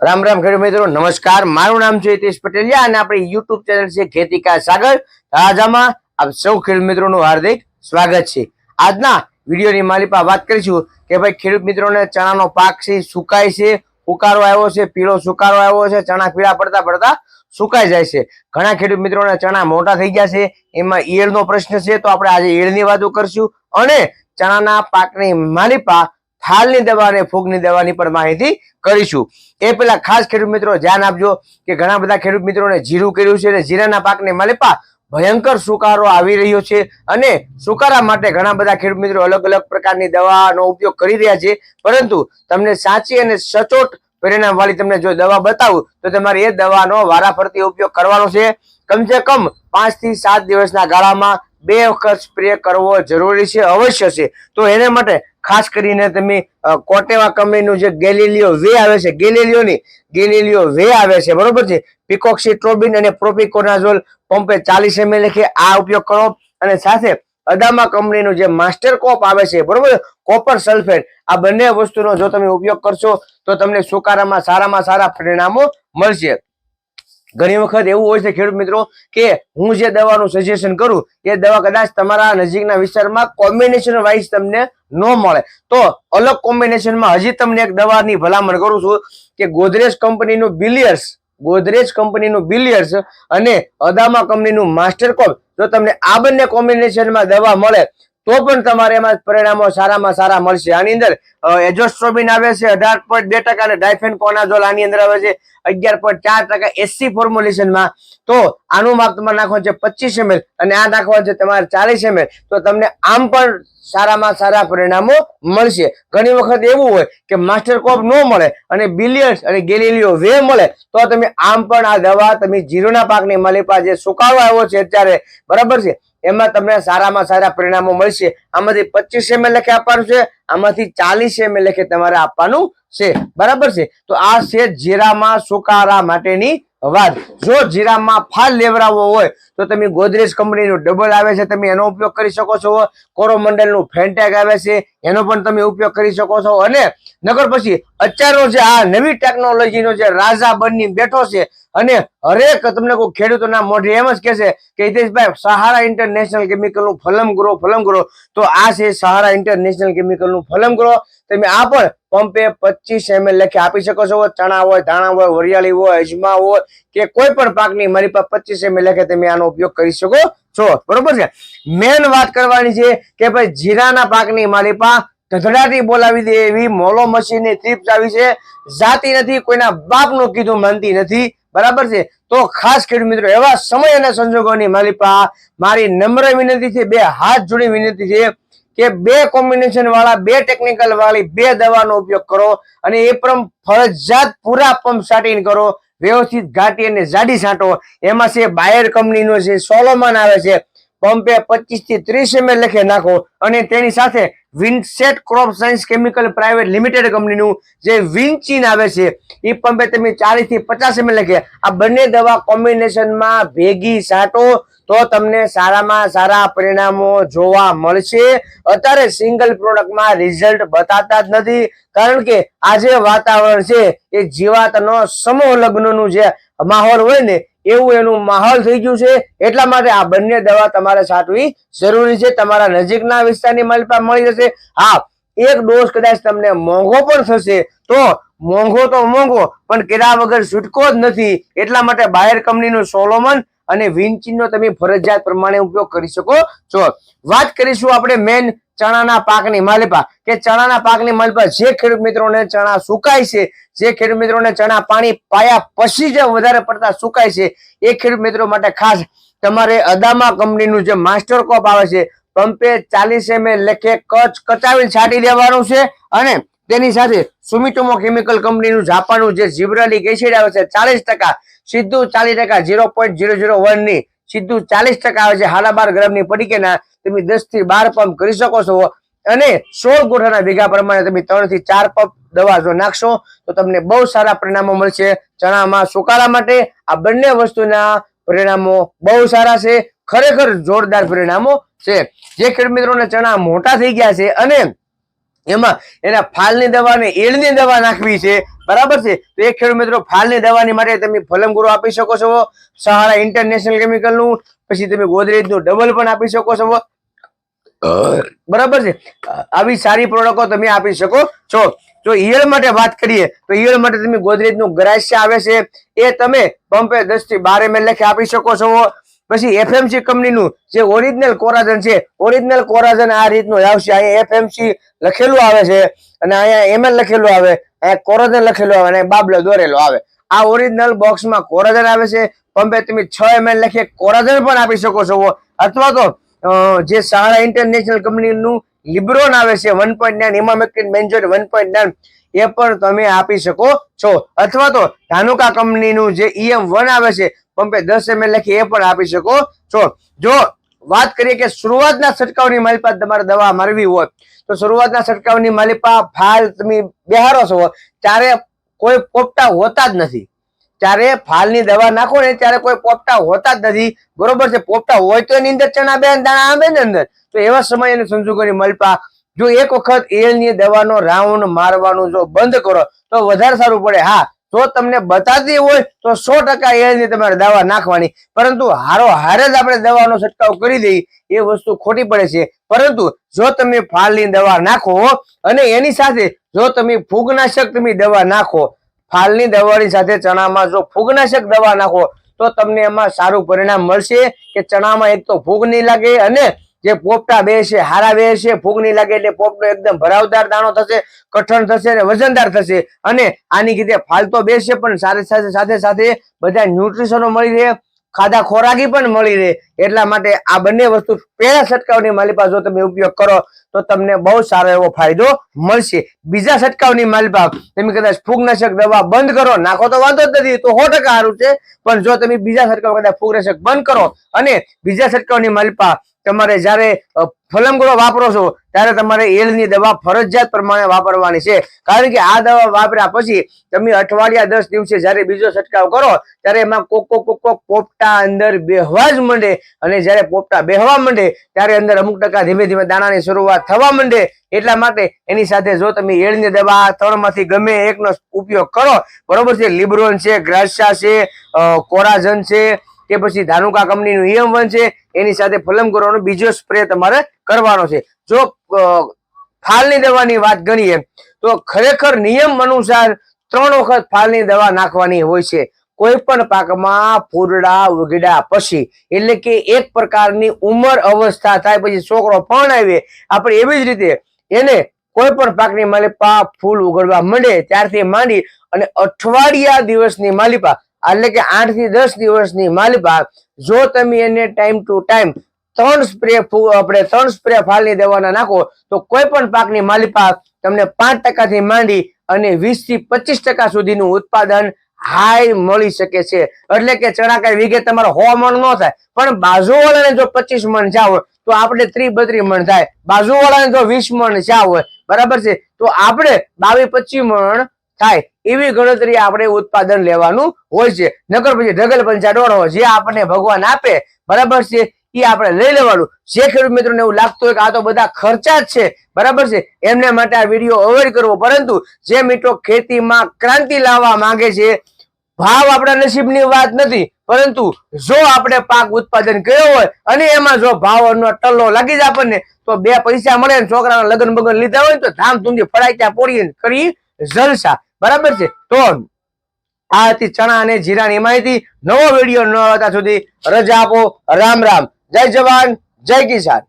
રામ રામ ખેડૂત મિત્રો, નમસ્કાર. મારું નામ છે હિતેશ પટેલિયા અને આપણી યુટ્યુબ ચેનલ છે ખેતી કા સાગર તાજામાં આપ સૌ ખેડૂત મિત્રોનું હાર્દિક સ્વાગત છે. આજના વિડીયોની માલિપા વાત કરીશું કે ભાઈ ખેડૂત મિત્રોને ચણાનો પાક છે સુકાય છે ઉકારો આવ્યો છે, પીળો સુકારો આવ્યો છે, ચણા પીળા પડતા પડતા સુકાઈ જાય છે. ઘણા ખેડૂત મિત્રોને ચણા મોટા થઈ ગયા છે. એમાં ઈયળનો પ્રશ્ન છે. તો આપણે આજે ઈયળની વાતો કરશું અને ચણાના પાકની માલિપા થાલની દવા અને ફૂગની દવાની પણ માહિતી કરીશું. એ પેલા ખાસ ખેડૂત મિત્રો ધ્યાન આપજો કે ઘણા બધા ખેડૂત મિત્રોને જીરું કર્યું છે અને જીરાના પાકને માલિપા ભયંકર સુકારો આવી રહ્યો છે અને સુકારા માટે ઘણા બધા ખેડૂત મિત્રો અલગ અલગ પ્રકારની દવાનો ઉપયોગ કરી રહ્યા છે. પરંતુ તમને સાચી અને સચોટ પરિણામ વાળી તમને જો દવા બતાવું તો તમારે એ દવાનો વારાફરતી ઉપયોગ કરવાનો છે. કમસે કમ પાંચથી સાત દિવસના ગાળામાં બે વખત સ્પ્રે કરવો જરૂરી છે, અવશ્ય છે. તો એને માટે ખાસ કરીને તમે કોટેવા કંપનીનું જે ગેલિલિયો વે આવે છે ગેલિલિયોની ગેલિલિયો વે આવે છે, બરોબર છે? પિકોક્સિટ્રોબિન અને પ્રોપિકોનાઝોલ પંપે ચાલીસ એમએલ લખી આ ઉપયોગ કરો. અને સાથે અદામા કંપનીનું જે માસ્ટર કોપ આવે છે, બરોબર કોપર સલ્ફેટ, આ બંને વસ્તુનો જો તમે ઉપયોગ કરશો, તો તમને સુકારામાં સારામાં સારા પરિણામો મળશે. ઘણી વખત એવું હોય છે ખેડૂત મિત્રો કે હું જે દવાનું સજેશન કરું, એ દવા કદાચ તમારા નજીકના વિસ્તારમાં કોમ્બિનેશન વાઇઝ તમને ન મળે. તો અલગ કોમ્બિનેશનમાં હજી તમને એક દવાની ભલામણ કરું છું કે ગોદરેજ કંપનીનું બિલિયર્સ, ગોદરેજ કંપનીનું બિલિયર્સ અને અદામા કંપનીનું માસ્ટર કોપ જો તમને આ બંને કોમ્બિનેશનમાં દવા મળે તો પણ તમારે એમાં પરિણામો સારામાં સારા મળશે. આની અંદર એજોસ્ટ્રોબિન આવે છે, અઢાર પોઈન્ટ બે ટકા અને ડાયફેન કોનાઝોલ આની અંદર આવે છે, અગિયાર પોઈન્ટ ચાર ટકા એસી ફોર્મ્યુલેશનમાં. તો આનું માપ તમારે નાખવાનું છે પચીસ એમએલ અને આ નાખવાનું છે તમારે ચાલીસ એમએલ. તો તમને આમ પણ સારામાં સારા પરિણામો મળશે. ઘણી વખત એવું હોય કે માસ્ટર કોપ ન મળે અને બિલિયન્સ અને ગેલિલિયો વે મળે, તો તમે આમ પણ આ દવા તમે જીરોના પાકની માલિપા જે સુકાવો આવ્યો છે અત્યારે, બરાબર છે? એમાં તમને સારામાં સારા પરિણામો મળશે. આમાંથી પચીસ એમએલ લેખે આપવાનું છે, આમાંથી ચાલીસ એમએલ લેખે તમારે આપવાનું છે. બરાબર છે? તો આ છે જીરામાં સુકારા માટેની વાત. જો જીરામાં ફાલ લેવરાવો હોય, તો તમે ગોદરેજ કંપનીનું ડબલ આવે છે, તમે એનો ઉપયોગ કરી શકો છો. કોરોમંડલનું ફેન્ટેક આવે છે, એનો પણ તમે ઉપયોગ કરી શકો છો. અને નગર પછી અત્યારનો જે આ નવી ટેકનોલોજીનો જે રાજા બની બેઠો છે અને હરેક તમને કોઈ ખેડૂતોના મોઢે એમ જ કહેશે કે હિતેશભાઈ, સહારા ઇન્ટરનેશનલ કેમિકલનું ફલમ ગ્રો ફલમ ગ્રો તો આ છે સહારા ઇન્ટરનેશનલ કેમિકલનું ફલમ ગ્રો તમે આ પણ પંપે પચીસ એમએલ લખી આપી શકો છો. ચણા હોય, ધાણા હોય, વરિયાળી હોય, અજમા હોય કે કોઈ પણ પાકની મારી પાસે પચીસ એમએલ લખે તમે આનો ઉપયોગ કરી શકો છો. બરોબર છે? મેન વાત કરવાની છે કે ભાઈ જીરાના પાકની મારી પાસે ધધડાટી બોલાવી દે એવી, મોલો મશીનની ટ્રીપ્સ આવી છે. જાતી નથી, કોઈના બાપનું કીધું માનતી નથી. બરાબર છે? તો ખાસ ખેડૂત મિત્રો, એવા સમય અને સંજોગોની મારી પાસે મારી નમ્ર વિનંતી છે, બે હાથ જોડી વિનંતી છે કે બે કોમ્બિનેશન વાળા, બે ટેકનિકલ વાળી, બે દવાનો ઉપયોગ કરો અને એ પણ ફરજિયાત પૂરા પંપ સાટીને કરો, વ્યવસ્થિત ઘાટી અને જાડી છાંટો. એમાં છે, બાયર કંપનીનો છે સોલોમન આવે છે પંપે પચીસથી ત્રીસ એમએલ લખે નાખો. અને તેની સાથે વિન્સેટ crop science chemical private limited કંપનીનું જે વિન્ચીન આવે છે એ પંપે તમે ચાલીસથી પચાસ એમએલ લખે. આ બંને દવા કોમ્બિનેશનમાં ભેગી છાંટો તો તમને સારામાં સારા પરિણામો જોવા મળશે. અત્યારે સિંગલ પ્રોડક્ટમાં રિઝલ્ટ બતાતા જ નથી, કારણ કે આ જે વાતાવરણ છે, એ જીવાતનો સમૂહ લગ્નનું જે માહોલ હોય ને એવું એનું માહોલ થઈ ગયું છે. એટલા માટે આ બંને દવા તમારે છાંટવી જરૂરી છે. તમારા નજીકના વિસ્તારની માલિકા મળી જશે. હા, એક ડોઝ કદાચ તમને મોંઘો પણ થશે. તો મોંઘો તો મોંઘો, પણ કર્યા વગર છૂટકો જ નથી. એટલા માટે બાયર કંપનીનું સોલોમન અને વિનચીનનો તમે ફરજિયાત પ્રમાણે ઉપયોગ કરી શકો છો. વાત કરીશું આપણે મેન ચણાના પાકની માલિપા કે ચણાના પાકની માલિપા જે ખેડૂત મિત્રોને ચણા સુકાય છે, જે ખેડૂત મિત્રોને ચણા પાણી પાયા પછી જે વધારે પડતા સુકાય છે, એ ખેડૂત મિત્રો માટે ખાસ તમારે અદામા કંપનીનું જે માસ્ટર કોપ આવે છે, પંપે ચાલીસ એમ લેખે કચ કચાવી છાંટી દેવાનું છે અને તેની સાથે સુમિટોમો કેમિકલ કંપનીનું જાપાનનું જે જીબ્રાલિક એસિડ આવે છે ચાલીસ ટકા સીધું ચાલીસ ટકા, ઝીરો પોઈન્ટ ઝીરો ઝીરો વનની સીધું ચાલીસ ટકા આવે છે હાડા બાર ગ્રામની પડીકેના તમે દસથી બાર પંપ કરી શકો છો. અને સોળ ગોઠાના ભેગા પ્રમાણે તમે ત્રણથી ચાર પંપ દવા જો નાખશો, તો તમને બહુ સારા પરિણામો મળશે. ચણામાં સુકારા માટે આ બંને વસ્તુના પરિણામો બહુ સારા છે. ખરેખર જોરદાર પરિણામો છે. જે ખેડૂત મિત્રોને ચણા મોટા થઈ ગયા છે અને એમાં એના ફાલની દવા અને ઈળની દવા નાખવી છે. બરાબર છે? તો એક ખેડૂત મિત્રો ફાલની દવાની માટે તમે ફલમગુરો આપી શકો છો. સહારા ઇન્ટરનેશનલ કેમિકલનું પછી તમે ગોદરેજનું ડબલ પણ આપી શકો છો. બરાબર છે? આવી સારી પ્રોડક્ટો તમે આપી શકો છો. જો ઈયળ માટે વાત કરીએ તો ઈયળ માટે તમે ગોદરેજનું ગ્રાસ્ય આવે છે. એ તમે પંપે દસથી બાર એમએલ લખી આપી શકો છો. પછી એફએમસી કંપનીનું જે ઓરિજિનલ કોરાજન છે ઓરિજિનલ કોરાજન આ રીતનું આવશે. અહીંયા એફએમસી લખેલું આવે છે અને અહીંયા એમએલ લખેલું આવે, અહીંયા કોરાજન લખેલું આવે અને બાબલો દોરેલો આવે. આ ઓરિજિનલ બોક્સમાં કોરાજન આવે છે. પંપે તમે છ એમએલ લખે કોરાજન પણ આપી શકો છો. અથવા તો જે સહારા ઇન્ટરનેશનલ કંપનીનું લિબ્રોન આવે છે, one point nine emamectin benzoate one point nine, એ પણ તમે આપી શકો છો. અથવા તો ધાનુકા કંપનીનું જે ઈએમ વન આવે છે પંપે દસ એમએલ લખી એ પણ આપી શકો. છો જો વાત કરીએ કે શરૂઆતના છંટકાવની માલિપા તમારે દવા મારવી હોય, તો શરૂઆતના છંટકાવની માલિપા ફાલ તમે બેહારો છો. ત્યારે કોઈ પોપટા હોતા જ નથી. ત્યારે ફાલની દવા નાખો ને ત્યારે કોઈ પોપટા હોતા જ નથી. બરોબર છે, પોપટા હોય તો એની અંદર ચણા બે દાણા આવે ને અંદર. તો એવા સમય એને સંજોગોની મલપા, જો એક વખત એલની દવાનો રાઉન્ડ મારવાનું જો બંધ કરો, તો વધારે સારું પડે. હા જો તમને બતાતી હોય તો સો ટકા એની તમારે દવા નાખવાની. પરંતુ હારો હારે જ આપણે દવાનો છંટકાવ કરી દઈએ, એ વસ્તુ ખોટી પડે છે. પરંતુ જો તમે ફાલની દવા નાખો અને એની સાથે જો તમે ફૂગનાશક તમે દવા નાખો, ફાલની દવાની સાથે ચણામાં જો ફૂગનાશક દવા નાખો, તો તમને એમાં સારું પરિણામ મળશે કે ચણામાં એક તો ફૂગ નહીં લાગે અને જે પોપટા બે છે, હારા બે છે ફૂગ નહીં લાગે એટલે પોપટો એકદમ ભરાવદાર દાણો થશે, કઠણ થશે અને વજનદાર થશે. અને આની કીધે ફાલતો બે બેસશે પણ સાથે સાથે સાથે બધા ન્યુટ્રિશનો મળી રહે, ખાધા ખોરાકી પણ મળી રહે. એટલા માટે આ બંને વસ્તુ પહેલા છંટકાવની માલિપા જો તમે ઉપયોગ કરો, તો તમને બહુ સારો એવો ફાયદો મળશે. બીજા છંટકાવની માલિપા, તમે કદાચ ફૂગનાશક દવા બંધ કરો, નાખો તો વાંધો જ નથી, તો સો સારું છે. પણ જો તમે બીજા છંટકાવ કદાચ ફૂગનાશક બંધ કરો અને બીજા છંટકાવની માલિપા તમારે જ્યારે ફલમગોળો વાપરો છો, ત્યારે તમારે એલની દવા ફરજિયાત પ્રમાણે વાપરવાની છે. કારણ કે આ દવા વાપર્યા પછી તમે અઠવાડિયા દસ દિવસે જ્યારે બીજો છંટકાવ કરો, ત્યારે એમાં કોક કોક કોક પોપટા અંદર બેહવા જ માંડે. અને જ્યારે પોપટા બેહવા માંડે, ત્યારે અંદર અમુક ટકા ધીમે ધીમે દાણાની શરૂઆત થવા માંડે. એટલા માટે એની સાથે જો તમે એળની દવા ત્રણમાંથી ગમે એકનો ઉપયોગ કરો, બરોબર છે, લિબ્રોન છે ગ્રાસા છે કોરાજન છે કે પછી ધાનુકા કંપનીનું ઈએમ વન છે, એની સાથે ફલમ કરવાનો બીજો સ્પ્રે તમારે કરવાનો છે. જો ફાલની દવાની વાત કરીએ તો ખરેખર નિયમ અનુસાર ત્રણ વખત ફાલની દવા નાખવાની હોય છે. કોઈ પણ પાકમાં ફૂરડા ઉગડ્યા પછી, એટલે કે એક પ્રકારની ઉંમર અવસ્થા થાય પછી છોકરો પણ આવે, આપણે એવી જ રીતે એને કોઈ પણ પાકની માલિપા ફૂલ ઉગડવા માંડે, ત્યારથી માંડી અને અઠવાડિયા દિવસની માલિપા એટલે કે આઠથી દસ દિવસની માલિપા જો તમે એને ટાઈમ ટુ ટાઈમ ત્રણ સ્પ્રે આપણે ત્રણ સ્પ્રે ફાલી દેવાના નાખો, તો કોઈ પણ પાકની માલિપા તમને પાંચ ટકાથી માંડી અને વીસથી પચીસ ટકા સુધીનું ઉત્પાદન હાઈ મળી શકે છે. એટલે કે ચણા કઈ વીઘે તમારે સો મણ ન થાય, પણ બાજુવાળાને જો પચીસ મણ જાવ તો આપણે ત્રી બત્રી મણ થાય. બાજુવાળાને જો વીસ મણ જાવ બરાબર છે? તો આપણે બાવીસ પચીસ મણ થાય. એવી ગણતરી આપણે ઉત્પાદન લેવાનું હોય છે. નકર પછી ઢગલ પંચા ડોળો જે આપણને ભગવાન આપે, બરાબર છે? એ આપણે લઈ લેવાનું. જે ખેડૂત મિત્રોને એવું લાગતું હોય કે આ તો બધા ખર્ચા જ છે, બરાબર છે? એમને માટે આ વીડિયો અવોઇડ કરવો. પરંતુ જે મિત્રો ખેતીમાં ક્રાંતિ લાવવા માંગે છે, ભાવ આપણા નસીબની વાત નથી. પરંતુ જો આપણે પાક ઉત્પાદન કર્યો હોય અને એમાં જો ભાવનો ટલ્લો લાગી જાય આપણને, તો બે પૈસા મળે ને છોકરાના લગ્ન બગન લીધા હોય તો ધામધૂમથી ફડાક્યા પોડી કરી જલસા. બરાબર છે? તો આ હતી ચણા અને જીરાની માહિતી. નવો વીડિયો ન હતા સુધી રજા આપો. રામ રામ. જય જવાન. જય કિસાન.